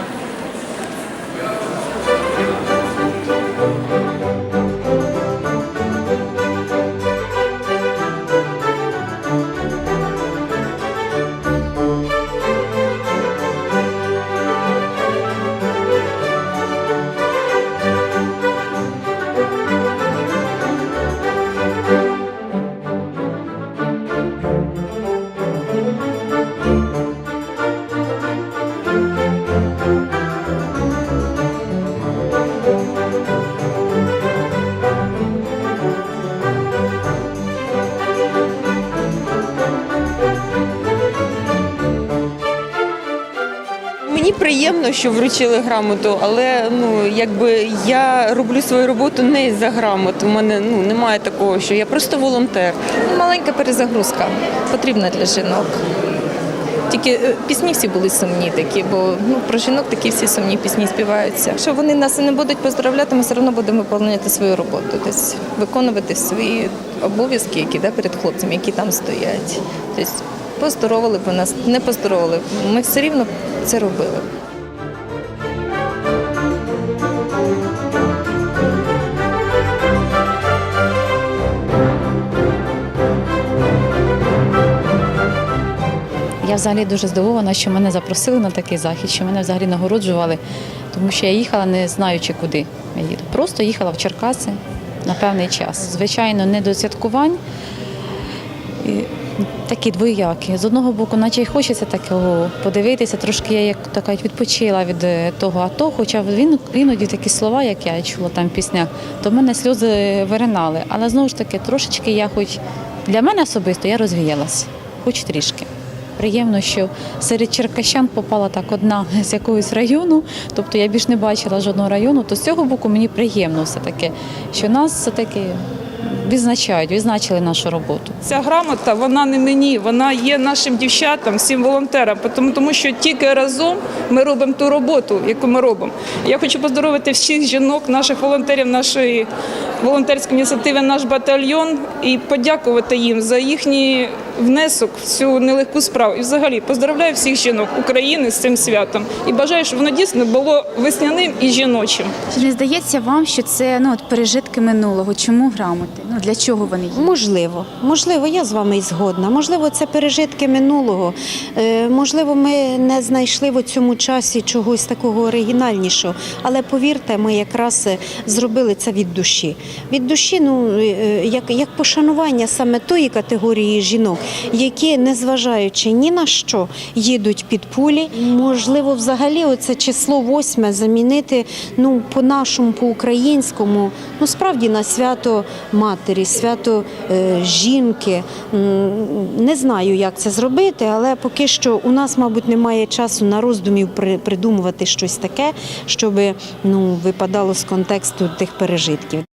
감사합니다. Приємно, що вручили грамоту, але ну якби я роблю свою роботу не за грамоту. У мене ну немає такого, що я просто волонтер. Маленька перезагрузка потрібна для жінок. Тільки е, пісні всі були сумні такі, бо ну, про жінок такі всі сумні пісні співаються. Якщо вони нас і не будуть поздравляти, ми все одно будемо виконувати свою роботу, тобто виконувати свої обов'язки, які да, перед хлопцями, які там стоять. Тобто поздоровили б нас, не поздоровили. Ми все рівно це робили. Я взагалі дуже здивована, що мене запросили на такий захід, що мене взагалі нагороджували, тому що я їхала не знаючи куди я їду. Просто їхала в Черкаси на певний час. Звичайно, не до святкувань. Такі двоякі. З одного боку, наче й хочеться такого подивитися, трошки я як така відпочила від е, того АТО, хоча він іноді такі слова, як я чула там в піснях, то в мене сльози виринали. Але знову ж таки, трошечки я хоч для мене особисто я розвіялась, хоч трішки. Приємно, що серед черкащан попала так одна з якогось району, тобто я більш не бачила жодного району, то з цього боку мені приємно все-таки, що нас все-таки відзначають, відзначили нашу роботу. Ця грамота вона не мені, вона є нашим дівчатам, всім волонтерам, тому, тому що тільки разом ми робимо ту роботу, яку ми робимо. Я хочу поздоровити всіх жінок, наших волонтерів, нашої волонтерської ініціативи, наш батальйон і подякувати їм за їхній внесок в цю нелегку справу. І взагалі поздравляю всіх жінок України з цим святом і бажаю, щоб воно дійсно було весняним і жіночим. Чи не здається вам, що це ну от пережитки минулого? Чому грамоти? Ну для чого вони є? Можливо, можливо, я з вами і згодна. Можливо, це пережитки минулого. Е, можливо, ми не знайшли в цьому часі чогось такого оригінальнішого. Але повірте, ми якраз е, зробили це від душі. Від душі, ну е, як, як пошанування саме тої категорії жінок, які, незважаючи ні на що, їдуть під пулі. Можливо, взагалі, оце число восьме замінити ну по-нашому, по-українському, ну справді на свято матері, свято е, жінки. Не знаю, як це зробити, але поки що у нас, мабуть, немає часу на роздумів при- придумувати щось таке, щоб ну випадало з контексту тих пережитків.